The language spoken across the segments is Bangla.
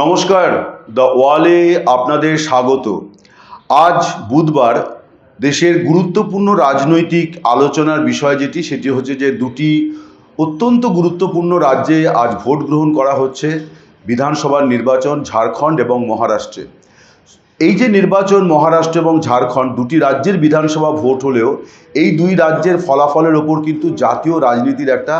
নমস্কার, দ্য ওয়ালে আপনাদের স্বাগত। আজ বুধবার দেশের গুরুত্বপূর্ণ রাজনৈতিক আলোচনার বিষয় যেটি, সেটি হচ্ছে যে দুটি অত্যন্ত গুরুত্বপূর্ণ রাজ্যে আজ ভোট গ্রহণ করা হচ্ছে, বিধানসভার নির্বাচন ঝাড়খণ্ড এবং মহারাষ্ট্রে। এই যে নির্বাচন মহারাষ্ট্র এবং ঝাড়খণ্ড দুটি রাজ্যের বিধানসভা ভোট হলেও এই দুই রাজ্যের ফলাফলের ওপর কিন্তু জাতীয় রাজনীতির একটা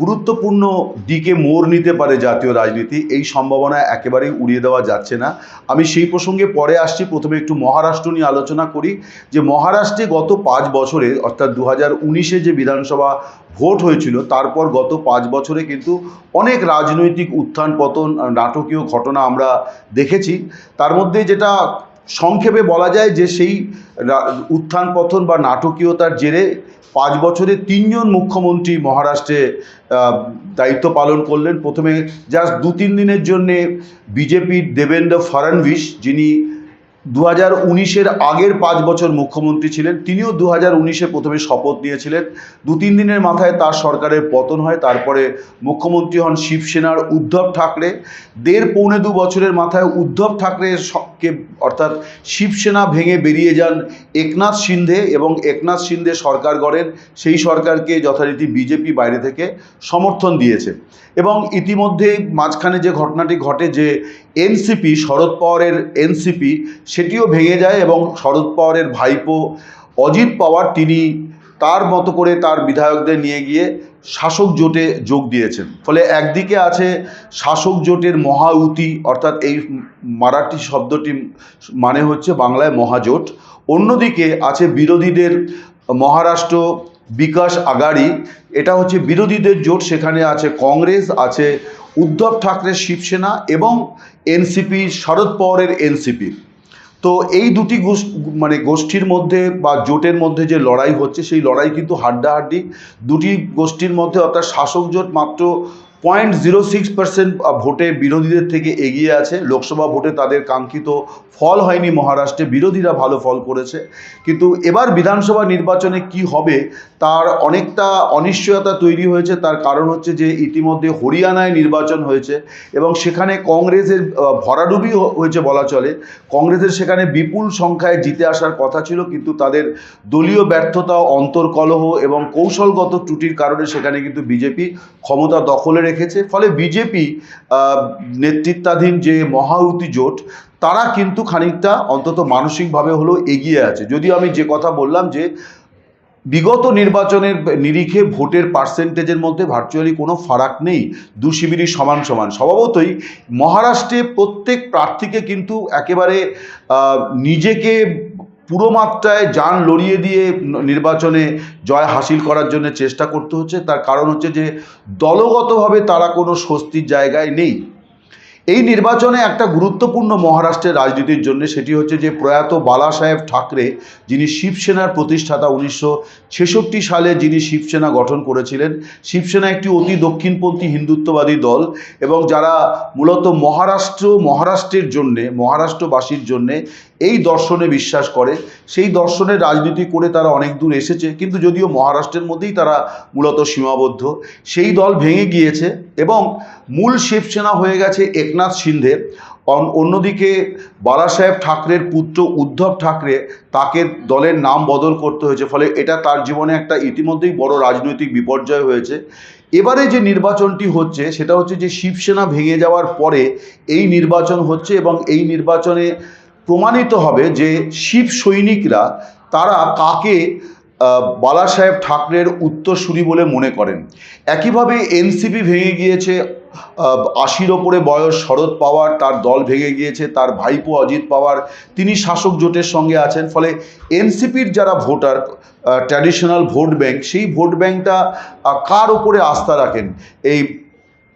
গুরুত্বপূর্ণ দিকে মোড় নিতে পারে জাতীয় রাজনীতি। এই সম্ভাবনা একেবারেই উড়িয়ে দেওয়া যাচ্ছে না। আমি সেই প্রসঙ্গে পরে আসছি। প্রথমে একটু মহারাষ্ট্র নিয়ে আলোচনা করি যে মহারাষ্ট্রে গত পাঁচ বছরে, অর্থাৎ দু হাজার উনিশে যে বিধানসভা ভোট হয়েছিল, তারপর গত পাঁচ বছরে কিন্তু অনেক রাজনৈতিক উত্থান পতন নাটকীয় ঘটনা আমরা দেখেছি। তার মধ্যে যেটা সংক্ষেপে বলা যায় যে সেই উত্থান পতন বা নাটকীয়তার জেরে পাঁচ বছরে তিনজন মুখ্যমন্ত্রী মহারাষ্ট্রে দায়িত্ব পালন করলেন। প্রথমে জাস্ট দু তিন দিনের জন্যে বিজেপির দেবেন্দ্র ফাড়নবিস যিনি দু হাজার উনিশের আগের পাঁচ বছর মুখ্যমন্ত্রী ছিলেন। তিনিও দু হাজার উনিশে প্রথমে শপথ নিয়েছিলেন। দু তিন দিনের মাথায় তার সরকারের পতন হয়, তারপরে মুখ্যমন্ত্রী হন শিবসেনার উদ্ধব ঠাকরে। দেড় পৌনে দু বছরের মাথায় উদ্ধব ঠাকরের কে অর্থাৎ শিবসেনা ভেঙে বেরিয়ে যান একনাথ সিন্ধে এবং একনাথ সিন্ধে সরকার গড়েন। সেই সরকারকে যথারীতি বিজেপি বাইরে থেকে সমর্থন দিয়েছে। এবং ইতিমধ্যে মাঝখানে যে ঘটনাটি ঘটে, যে এনসিপি শরদ পাওয়ারের এনসিপি, সেটিও ভেঙে যায় এবং শরদ পাওয়ারের ভাইপো অজিত পাওয়ার তিনি তার মতো করে তার বিধায়কদের নিয়ে গিয়ে শাসক জোটে যোগ দিয়েছেন। ফলে একদিকে আছে শাসক জোটের মহাউতি, অর্থাৎ এই মারাঠি শব্দটি মানে হচ্ছে বাংলায় মহাজোট। অন্যদিকে আছে বিরোধীদের মহারাষ্ট্র বিকাশ আগাড়ি, এটা হচ্ছে বিরোধীদের জোট, সেখানে আছে কংগ্রেস, আছে উদ্ধব ঠাকরের শিবসেনা এবং এনসিপি, শরদ পাওয়ারের এনসিপি। তো এই দুটি মানে গোষ্ঠীর মধ্যে বা জোটের মধ্যে যে লড়াই হচ্ছে, সেই লড়াই কিন্তু হাড্ডাহাড্ডি। দুটি গোষ্ঠীর মধ্যে অর্থাৎ শাসক জোট মাত্র পয়েন্ট জিরো সিক্স পার্সেন্ট ভোটে বিরোধীদের থেকে এগিয়ে আছে। লোকসভা ভোটে তাদের কাঙ্ক্ষিত ফল হয়নি মহারাষ্ট্রে। বিরোধীরা ভালো ফল করেছে। কিন্তু এবার বিধানসভা নির্বাচনে কি হবে, তার অনেকটা অনিশ্চয়তা তৈরি হয়েছে। তার কারণ হচ্ছে যে ইতিমধ্যে হরিয়ানায় নির্বাচন হয়েছে এবং সেখানে কংগ্রেসের ভরাডুবি হয়েছে বলা চলে। কংগ্রেসের সেখানে বিপুল সংখ্যায় জিতে আসার কথা ছিল, কিন্তু তাদের দলীয় ব্যর্থতা অন্তর্কলহ এবং কৌশলগত ত্রুটির কারণে সেখানে কিন্তু বিজেপি ক্ষমতা দখলে রেখেছে। ফলে বিজেপি নেতৃত্বাধীন যে মহাউতি জোট, তারা কিন্তু খানিকটা অন্তত মানসিকভাবে হলেও এগিয়ে আছে। যদিও আমি যে কথা বললাম যে, বিগত নির্বাচনের নিরিখে ভোটের পার্সেন্টেজের মধ্যে ভার্চুয়ালি কোনো ফারাক নেই। দু শিবিরই সমান সমান। স্বভাবতই মহারাষ্ট্রে প্রত্যেক প্রার্থীকে কিন্তু একেবারে নিজেকে পুরো মাত্রায় যান লড়িয়ে দিয়ে নির্বাচনে জয় হাসিল করার জন্য চেষ্টা করতে হচ্ছে। তার কারণ হচ্ছে যে, দলগতভাবে তারা কোনো স্বস্তির জায়গায় নেই। এই নির্বাচনে একটা গুরুত্বপূর্ণ মহারাষ্ট্রের রাজনীতির জন্য সেটি হচ্ছে যে, প্রয়াত বালা সাহেব ঠাকরে, যিনি শিবসেনার প্রতিষ্ঠাতা উনিশশো ছেষট্টি সালে যিনি শিবসেনা গঠন করেছিলেন, শিবসেনা একটি অতি দক্ষিণপন্থী হিন্দুত্ববাদী দল এবং যারা মূলত মহারাষ্ট্র, মহারাষ্ট্রের জন্যে, মহারাষ্ট্রবাসীর জন্যে এই দর্শনে বিশ্বাস করে। সেই দর্শনের রাজনীতি করে তারা অনেক দূর এসেছে, কিন্তু যদিও মহারাষ্ট্রের মধ্যেই তারা মূলত সীমাবদ্ধ। সেই দল ভেঙে গিয়েছে এবং মূল শিবসেনা হয়ে গেছে একনাথ সিন্ধে। অন- অন্যদিকে বালাসাহেব ঠাকরের পুত্র উদ্ধব ঠাকরে তাকে দলের নাম বদল করতে হয়েছে, ফলে এটা তার জীবনে একটা ইতিমধ্যেই বড় রাজনৈতিক বিপর্যয় হয়েছে। এবারে যে নির্বাচনটি হচ্ছে, সেটা হচ্ছে যে শিবসেনা ভেঙে যাওয়ার পরে এই নির্বাচন হচ্ছে এবং এই নির্বাচনে প্রমাণিত হবে যে শিব সৈনিকরা তারা কাকে বালা সাহেব ঠাকরের উত্তরসূরি বলে মনে করেন। একইভাবে এনসিপি ভেঙে গিয়েছে আশির ওপরে বয়স শরদ পাওয়ার, তার দল ভেঙে গিয়েছে, তার ভাইপো অজিত পাওয়ার, তিনি শাসক জোটের সঙ্গে আছেন, ফলে এনসিপির যারা ভোটার ট্র্যাডিশনাল ভোট ব্যাংক, সেই ভোট ব্যাংকটা কার ওপরে আস্থা রাখেন? এই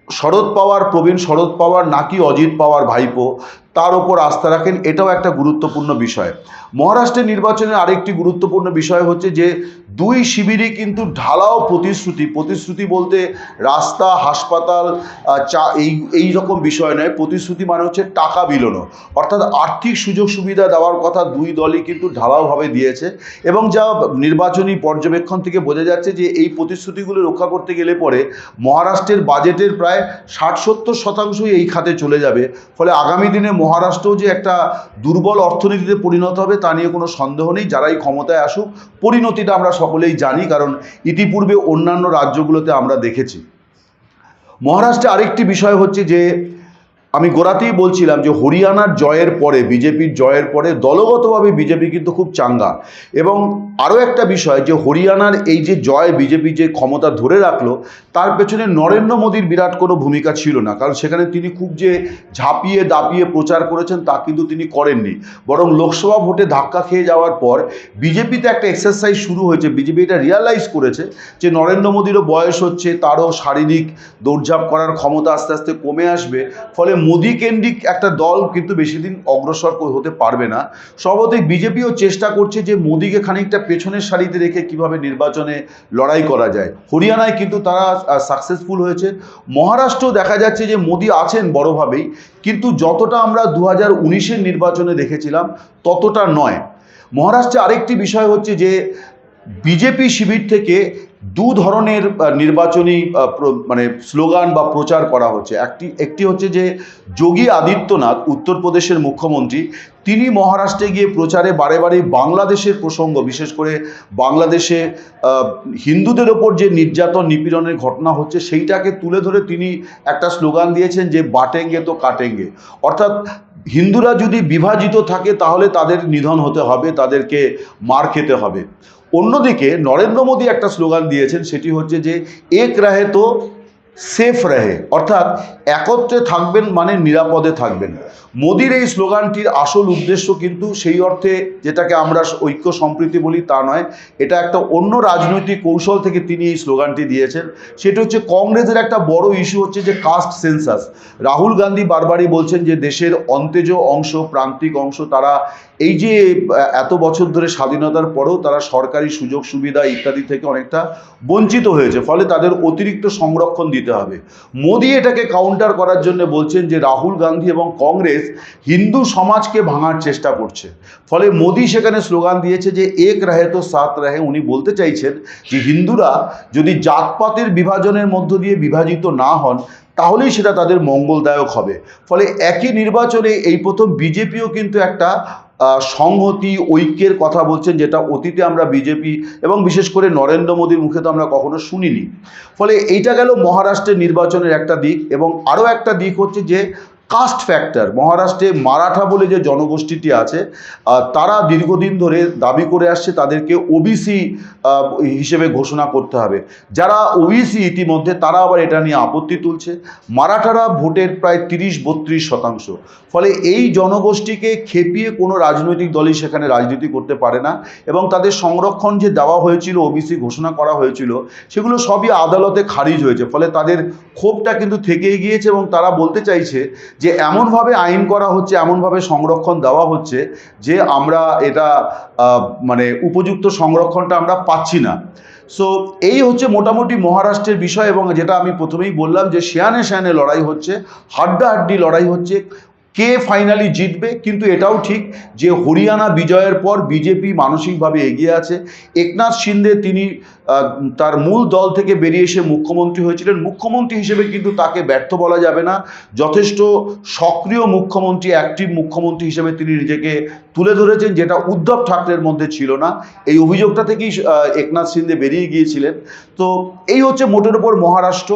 শরদ পাওয়ার, প্রবীণ শরদ পাওয়ার, নাকি অজিত পাওয়ার ভাইপো? তার ওপর আস্থা রাখেন, এটাও একটা গুরুত্বপূর্ণ বিষয়। মহারাষ্ট্রের নির্বাচনের আরেকটি গুরুত্বপূর্ণ বিষয় হচ্ছে যে, দুই শিবিরই কিন্তু ঢালাও প্রতিশ্রুতি। প্রতিশ্রুতি বলতে রাস্তা, হাসপাতাল চা, এই এই রকম বিষয় নয়। প্রতিশ্রুতি মানে হচ্ছে টাকা বিলোনো। অর্থাৎ আর্থিক সুযোগ সুবিধা দেওয়ার কথা দুই দলই কিন্তু ঢালাওভাবে দিয়েছে। এবং যা নির্বাচনী পর্যবেক্ষণ থেকে বোঝা যাচ্ছে যে, এই প্রতিশ্রুতিগুলো রক্ষা করতে গেলে পরে মহারাষ্ট্রের বাজেটের প্রায় ষাট সত্তর শতাংশই এই খাতে চলে যাবে। ফলে আগামী দিনে মহারাষ্ট্রও যে একটা দুর্বল অর্থনীতিতে পরিণত হবে তা নিয়ে কোনো সন্দেহ নেই, যারাই ক্ষমতায় আসুক, পরিণতিটা আমরা সকলেই জানি, কারণ ইতিপূর্বে অন্যান্য রাজ্যগুলোতে আমরা দেখেছি। মহারাষ্ট্রে আরেকটি বিষয় হচ্ছে যে আমি গোড়াতেই বলছিলাম যে হরিয়ানার জয়ের পরে, বিজেপির জয়ের পরে দলগতভাবে বিজেপি কিন্তু খুব চাঙ্গা। এবং আরও একটা বিষয় যে হরিয়ানার এই যে জয় বিজেপি যে ক্ষমতা ধরে রাখল, তার পেছনে নরেন্দ্র মোদীর বিরাট কোনো ভূমিকা ছিল না। কারণ সেখানে তিনি খুব যে ঝাঁপিয়ে দাপিয়ে প্রচার করেছেন, তা কিন্তু তিনি করেননি। বরং লোকসভা ভোটে ধাক্কা খেয়ে যাওয়ার পর বিজেপিতে একটা এক্সারসাইজ শুরু হয়েছে। বিজেপি এটা রিয়ালাইজ করেছে যে নরেন্দ্র মোদীরও বয়স হচ্ছে, তারও শারীরিক দৌড়ঝাঁপ করার ক্ষমতা আস্তে আস্তে কমে আসবে। ফলে মোদী কেন্দ্রিক একটা দল কিন্তু বেশি দিন অগ্রসর হতে পারবে না। স্বভাবতই বিজেপিও চেষ্টা করছে যে মোদীকে খানিকটা পেছনের সারিতে রেখে কীভাবে নির্বাচনে লড়াই করা যায়। হরিয়ানায় কিন্তু তারা সাকসেসফুল হয়েছে। মহারাষ্ট্র দেখা যাচ্ছে যে মোদী আছেন বড়ভাবেই, কিন্তু যতটা আমরা দু হাজার নির্বাচনে দেখেছিলাম, ততটা নয়। মহারাষ্ট্রে আরেকটি বিষয় হচ্ছে যে বিজেপি শিবির থেকে দু ধরনের নির্বাচনী মানে স্লোগান বা প্রচার করা হচ্ছে। একটি একটি হচ্ছে যে যোগী আদিত্যনাথ, উত্তরপ্রদেশের মুখ্যমন্ত্রী, তিনি মহারাষ্ট্রে গিয়ে প্রচারে বারে বারে বাংলাদেশের প্রসঙ্গ, বিশেষ করে বাংলাদেশে হিন্দুদের ওপর যে নির্যাতন, নিপীড়নের ঘটনা হচ্ছে, সেইটাকে তুলে ধরে তিনি একটা স্লোগান দিয়েছেন যে বাটেঙ্গে তো কাটেঙ্গে। অর্থাৎ হিন্দুরা যদি বিভাজিত থাকে, তাহলে তাদের নিধন হতে হবে, তাদেরকে মার খেতে হবে। অন্যদিকে নরেন্দ্র মোদী একটা স্লোগান দিয়েছেন সেটি হচ্ছে যে এক রাহে তো সেফ রাহে। অর্থাৎ একত্রে থাকবেন মানে নিরাপদে থাকবেন। মোদির এই স্লোগানটির আসল উদ্দেশ্য কিন্তু সেই অর্থে যেটাকে আমরা ঐক্য সম্প্রীতি বলি তা নয়, এটা একটা অন্য রাজনৈতিক কৌশল থেকে তিনি এই স্লোগানটি দিয়েছেন। সেটা হচ্ছে কংগ্রেসের একটা বড় ইস্যু হচ্ছে যে কাস্ট সেন্সাস রাহুল গান্ধী বারবারই বলছেন যে দেশের অন্তেজ অংশ, প্রান্তিক অংশ, তারা এই যে এত বছর ধরে স্বাধীনতার পরেও তারা সরকারি সুযোগ, সুবিধা ইত্যাদি থেকে অনেকটা বঞ্চিত হয়েছে। ফলে তাদের অতিরিক্ত সংরক্ষণ দিতে হবে। মোদি এটাকে কাউন্টার করার জন্য বলছেন যে, রাহুল গান্ধী এবং কংগ্রেস হিন্দু সমাজকে ভাঙার চেষ্টা করছে। ফলে মোদি সেখানে স্লোগান দিয়েছে যে, এক রাহে তো সাত রাহে। উনি বলতে চাইছেন যে, হিন্দুরা যদি জাতপাতের বিভাজনের মধ্য দিয়ে বিভাজিত না হন, তাহলেই সেটা তাদের মঙ্গলদায়ক হবে। ফলে একই নির্বাচনে এই প্রথম বিজেপিও কিন্তু একটা সংহতি, ঐক্যের কথা বলছেন যেটা অতীতে আমরা বিজেপি এবং বিশেষ করে নরেন্দ্র মোদীর মুখে তো আমরা কখনো শুনিনি। ফলে এইটা গেল মহারাষ্ট্রের নির্বাচনের একটা দিক এবং আরও একটা দিক হচ্ছে যে কাস্ট ফ্যাক্টর মহারাষ্ট্রে মারাঠা বলে যে জনগোষ্ঠীটি আছে তারা দীর্ঘদিন ধরে দাবি করে আসছে তাদেরকে ওবিসি হিসেবে ঘোষণা করতে হবে। যারা ওবিসি ইতিমধ্যে, তারা আবার এটা নিয়ে আপত্তি তুলছে। মারাঠারা ভোটের প্রায় তিরিশ বত্রিশ শতাংশ। ফলে এই জনগোষ্ঠীকে খেপিয়ে কোনো রাজনৈতিক দলই সেখানে রাজনীতি করতে পারে না এবং তাদের সংরক্ষণ যে দেওয়া হয়েছিল ওবিসি ঘোষণা করা হয়েছিল, সেগুলো সবই আদালতে খারিজ হয়েছে। ফলে তাদের ক্ষোভটা কিন্তু থেকেই গিয়েছে এবং তারা বলতে চাইছে যে এমনভাবে আইন করা হচ্ছে, এমনভাবে সংরক্ষণ দেওয়া হচ্ছে যে আমরা এটা মানে উপযুক্ত সংরক্ষণটা আমরা পাচ্ছি না। সো এই হচ্ছে মোটামুটি মহারাষ্ট্রের বিষয় এবং যেটা আমি প্রথমেই বললাম যে শেয়ানে শেয়ানে লড়াই হচ্ছে, হাড্ডাহাড্ডি লড়াই হচ্ছে। কে ফাইনালি জিতবে কিন্তু এটাও ঠিক যে হরিয়ানা বিজয়ের পর বিজেপি মানসিকভাবে এগিয়ে আছে। একনাথ শিন্দে তিনি তার মূল দল থেকে বেরিয়ে এসে মুখ্যমন্ত্রী হয়েছিলেন। মুখ্যমন্ত্রী হিসেবে কিন্তু তাকে ব্যর্থ বলা যাবে না। যথেষ্ট সক্রিয় মুখ্যমন্ত্রী অ্যাক্টিভ মুখ্যমন্ত্রী হিসেবে তিনি নিজেকে তুলে ধরেছেন, যেটা উদ্ধব ঠাকরের মধ্যে ছিল না। এই অভিযোগটা থেকেই একনাথ শিন্দে বেরিয়ে গিয়েছিলেন। তো এই হচ্ছে মোটের উপর মহারাষ্ট্র।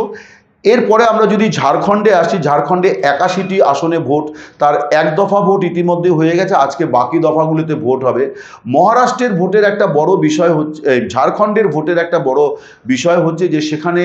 এরপরে আমরা যদি ঝাড়খণ্ডে আসি, ঝাড়খণ্ডে একাশিটি আসনে ভোট, তার এক দফা ভোট ইতিমধ্যে হয়ে গেছে, আজকে বাকি দফাগুলিতে ভোট হবে। মহারাষ্ট্রের ভোটের একটা বড় বিষয় হচ্ছে ঝাড়খণ্ডের ভোটের একটা বড় বিষয় হচ্ছে যে সেখানে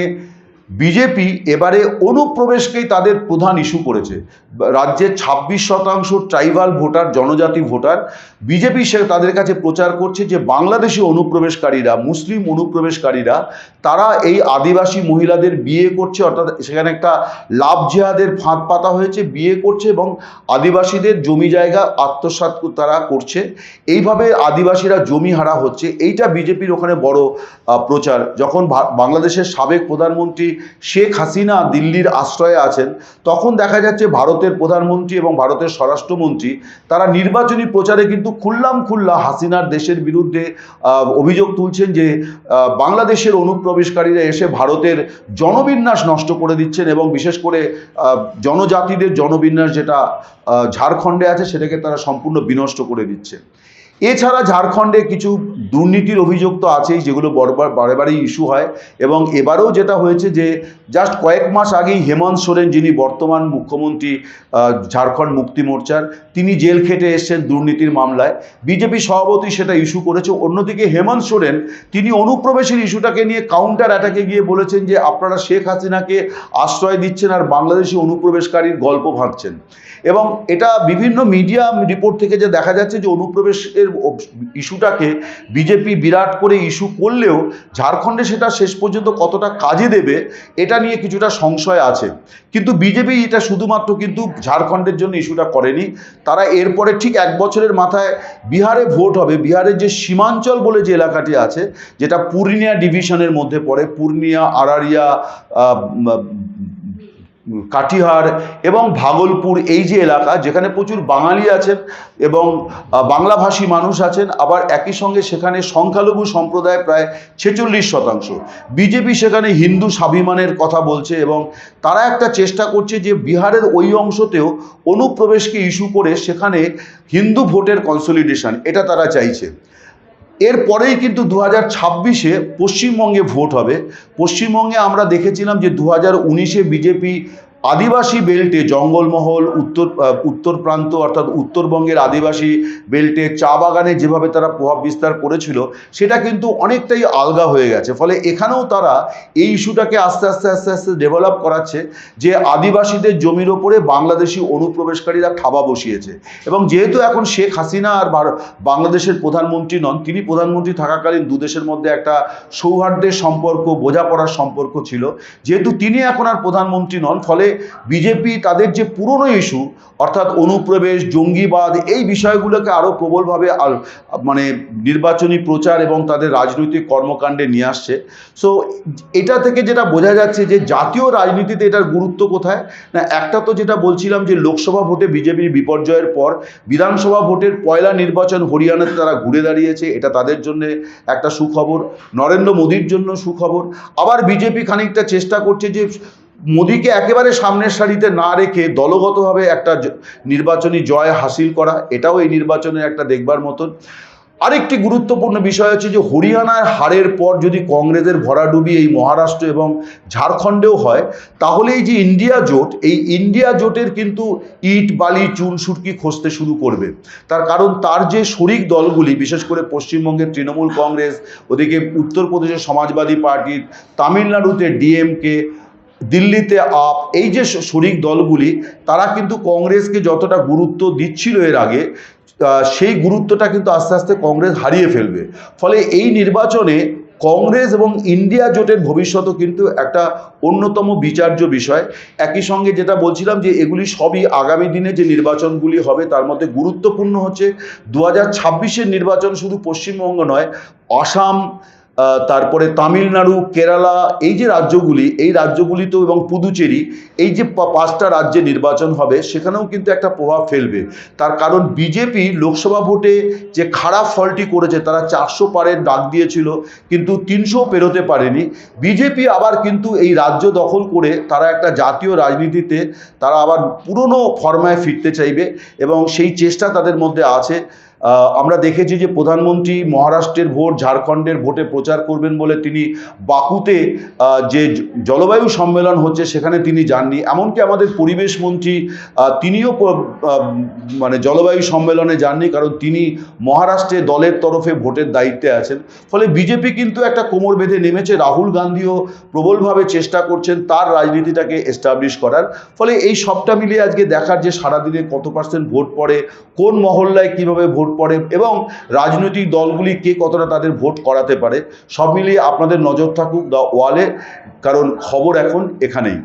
বিজেপি এবারে অনুপ্রবেশকেই তাদের প্রধান ইস্যু করেছে। রাজ্যের ছাব্বিশ শতাংশ ট্রাইবাল ভোটার, জনজাতি ভোটার। বিজেপি সে তাদের কাছে প্রচার করছে যে, বাংলাদেশি অনুপ্রবেশকারীরা, মুসলিম অনুপ্রবেশকারীরা, তারা এই আদিবাসী মহিলাদের বিয়ে করছে, অর্থাৎ সেখানে একটা লাভ জেহাদের ফাঁদ পাতা হয়েছে, বিয়ে করছে এবং আদিবাসীদের জমি জায়গা আত্মসাৎ তারা করছে। এইভাবে আদিবাসীরা জমি হারা হচ্ছে। এইটা বিজেপির ওখানে বড় প্রচার। যখন বাংলাদেশের সাবেক প্রধানমন্ত্রী শেখ হাসিনা দিল্লির আশ্রয়ে আছেন, তখন দেখা যাচ্ছে ভারতের প্রধানমন্ত্রী এবং ভারতের স্বরাষ্ট্রমন্ত্রী, তারা নির্বাচনী প্রচারে কিন্তু খুল্লাম খুল্লা হাসিনার দেশের বিরুদ্ধে অভিযোগ তুলছেন যে বাংলাদেশের অনুপ্রবেশকারীরা এসে ভারতের জনবিন্যাস নষ্ট করে দিচ্ছেন এবং বিশেষ করে জনজাতিদের জনবিন্যাস যেটা ঝাড়খণ্ডে আছে সেটাকে তারা সম্পূর্ণ বিনষ্ট করে দিচ্ছে। এছাড়া ঝাড়খণ্ডে কিছু দুর্নীতির অভিযোগ তো আছেই, যেগুলো বরবার বারে বারেই ইস্যু হয়। এবং এবারেও যেটা হয়েছে যে, জাস্ট কয়েক মাস আগেই হেমন্ত সোরেন, যিনি বর্তমান মুখ্যমন্ত্রী ঝাড়খণ্ড মুক্তি মোর্চার, তিনি জেল খেটে এসছেন দুর্নীতির মামলায়। বিজেপি সভাপতি সেটা ইস্যু করেছে। অন্যদিকে হেমন্ত সোরেন, তিনি অনুপ্রবেশের ইস্যুটাকে নিয়ে কাউন্টার অ্যাটাকে গিয়ে বলেছেন যে, আপনারা শেখ হাসিনাকে আশ্রয় দিচ্ছেন আর বাংলাদেশি অনুপ্রবেশকারীর গল্প ভাবছেন এবং এটা বিভিন্ন মিডিয়া রিপোর্ট থেকে যে দেখা যাচ্ছে যে, অনুপ্রবেশের ইস্যুটাকে বিজেপি বিরাট করে ইস্যু করলেও ঝাড়খণ্ডে সেটা শেষ পর্যন্ত কতটা কাজে দেবে এটা নিয়ে কিছুটা সংশয় আছে। কিন্তু বিজেপি এটা শুধুমাত্র কিন্তু ঝাড়খণ্ডের জন্য ইস্যুটা করেনি। তারা এরপরে ঠিক এক বছরের মাথায় বিহারে ভোট হবে। বিহারের যে সীমাঞ্চল বলে যে এলাকাটি আছে যেটা পূর্ণিয়া ডিভিশনের মধ্যে পড়ে পূর্ণিয়া উম, কাটিহার এবং ভাগলপুর, এই যে এলাকা, যেখানে প্রচুর বাঙালি আছেন এবং বাংলাভাষী মানুষ আছেন, আবার একই সঙ্গে সেখানে সংখ্যালঘু সম্প্রদায় প্রায় ছেচল্লিশ শতাংশ। বিজেপি সেখানে হিন্দু স্বাভিমানের কথা বলছে এবং তারা একটা চেষ্টা করছে যে বিহারের ওই অংশতেও অনুপ্রবেশকে ইস্যু করে সেখানে হিন্দু ভোটের কনসলিডেশন এটা তারা চাইছে। এরপরেই কিন্তু দু হাজার ছাব্বিশে পশ্চিমবঙ্গে ভোট হবে। পশ্চিমবঙ্গে আমরা দেখেছিলাম যে দু হাজার উনিশে বিজেপি আদিবাসী বেল্টে জঙ্গলমহল, উত্তর উত্তর প্রান্ত অর্থাৎ উত্তরবঙ্গের আদিবাসী বেল্টে চা বাগানে যেভাবে তারা প্রভাব বিস্তার করেছিল, সেটা কিন্তু অনেকটাই আলগা হয়ে গেছে। ফলে এখানেও তারা এই ইস্যুটাকে আস্তে আস্তে আস্তে আস্তে ডেভেলপ করাচ্ছে যে আদিবাসীদের জমির ওপরে বাংলাদেশি অনুপ্রবেশকারীরা থাবা বসিয়েছে। এবং যেহেতু এখন শেখ হাসিনা আর বাংলাদেশের প্রধানমন্ত্রী নন, তিনি প্রধানমন্ত্রী থাকাকালীন দু দেশের মধ্যে একটা সৌহার্দ্যের সম্পর্ক, বোঝাপড়ার সম্পর্ক ছিল। যেহেতু তিনি এখন আর প্রধানমন্ত্রী নন, ফলে বিজেপি তাদের যে পুরনো ইস্যু অর্থাৎ অনুপ্রবেশ, জঙ্গিবাদ, এই বিষয়গুলোকে আরও প্রবলভাবে মানে নির্বাচনী প্রচার এবং তাদের রাজনৈতিক কর্মকাণ্ডে নিয়ে আসছে। সো এটা থেকে যেটা বোঝা যাচ্ছে যে জাতীয় রাজনীতিতে এটার গুরুত্ব কোথায়? না, একটা তো যেটা বলছিলাম যে লোকসভা ভোটে বিজেপির বিপর্যয়ের পর বিধানসভা ভোটের পয়লা নির্বাচন হরিয়ানাতে তারা ঘুরে দাঁড়িয়েছে, এটা তাদের জন্য একটা সুখবর। নরেন্দ্র মোদীর জন্য সুখবর। আবার বিজেপি খানিকটা চেষ্টা করছে যে মোদীকে একেবারে সামনের সারিতে না রেখে দলগতভাবে একটা নির্বাচনী জয় হাসিল করা, এটাও এই নির্বাচনের একটা দেখবার মতন। আরেকটি গুরুত্বপূর্ণ বিষয় হচ্ছে যে, হরিয়ানার হারের পর যদি কংগ্রেসের ভরাডুবি এই মহারাষ্ট্র এবং ঝাড়খণ্ডেও হয়, তাহলে এই যে ইন্ডিয়া জোট, এই ইন্ডিয়া জোটের কিন্তু ইট, বালি, চুন সুটকি খসতে শুরু করবে। তার কারণ, তার যে শরিক দলগুলি, বিশেষ করে পশ্চিমবঙ্গের তৃণমূল কংগ্রেস, ওদিকে উত্তরপ্রদেশের সমাজবাদী পার্টি তামিলনাড়ুতে ডিএমকে দিল্লিতে আপ। এই যে শরিক দলগুলি, তারা কিন্তু কংগ্রেসকে যতটা গুরুত্ব দিচ্ছিল এর আগে সেই গুরুত্বটা কিন্তু আস্তে আস্তে কংগ্রেস হারিয়ে ফেলবে। ফলে এই নির্বাচনে কংগ্রেস এবং ইন্ডিয়া জোটের ভবিষ্যৎও কিন্তু একটা অন্যতম বিচার্য বিষয়। একই সঙ্গে যেটা বলছিলাম যে এগুলি সবই আগামী দিনে যে নির্বাচনগুলি হবে, তার মধ্যে গুরুত্বপূর্ণ হচ্ছে দু হাজার নির্বাচন শুধু পশ্চিমবঙ্গ নয়, আসাম তারপরে তামিলনাড়ু, কেরালা, এই যে রাজ্যগুলি, এই রাজ্যগুলিতেও এবং পুদুচেরি, এই যে পাঁচটা রাজ্যে নির্বাচন হবে, সেখানেও কিন্তু একটা প্রভাব ফেলবে। তার কারণ বিজেপি লোকসভা ভোটে যে খারাপ ফলটি করেছে, তারা চারশো পারের ডাক দিয়েছিল, কিন্তু তিনশো পেরোতে পারেনি। বিজেপি আবার কিন্তু এই রাজ্য দখল করে তারা একটা জাতীয় রাজনীতিতে তারা আবার পুরনো ফর্মায় ফিরতে চাইবে এবং সেই চেষ্টা তাদের মধ্যে আছে। আমরা দেখেছি যে প্রধানমন্ত্রী মহারাষ্ট্রের ভোট, ঝাড়খণ্ডের ভোটে প্রচার করবেন বলে তিনি বাকুতে যে জলবায়ু সম্মেলন হচ্ছে সেখানে তিনি যাননি। এমনকি আমাদের পরিবেশ মন্ত্রী তিনিও মানে জলবায়ু সম্মেলনে যাননি কারণ তিনি মহারাষ্ট্রে দলের তরফে ভোটের দায়িত্বে আছেন। ফলে বিজেপি কিন্তু একটা কোমর বেঁধে নেমেছে। রাহুল গান্ধীও প্রবলভাবে চেষ্টা করছেন তার রাজনীতিটাকে এস্টাবলিশ করার। ফলে এই সবটা মিলিয়ে আজকে দেখার যে সারাদিনে কত পার্সেন্ট ভোট পড়ে, কোন মহল্লায় কীভাবে ভোট পড়ে এবং রাজনৈতিক দলগুলি কে কতটা তাদের ভোট করাতে পারে, সব মিলিয়ে আপনাদের নজর থাকুক দ্য ওয়ালে কারণ খবর এখন এখানেই।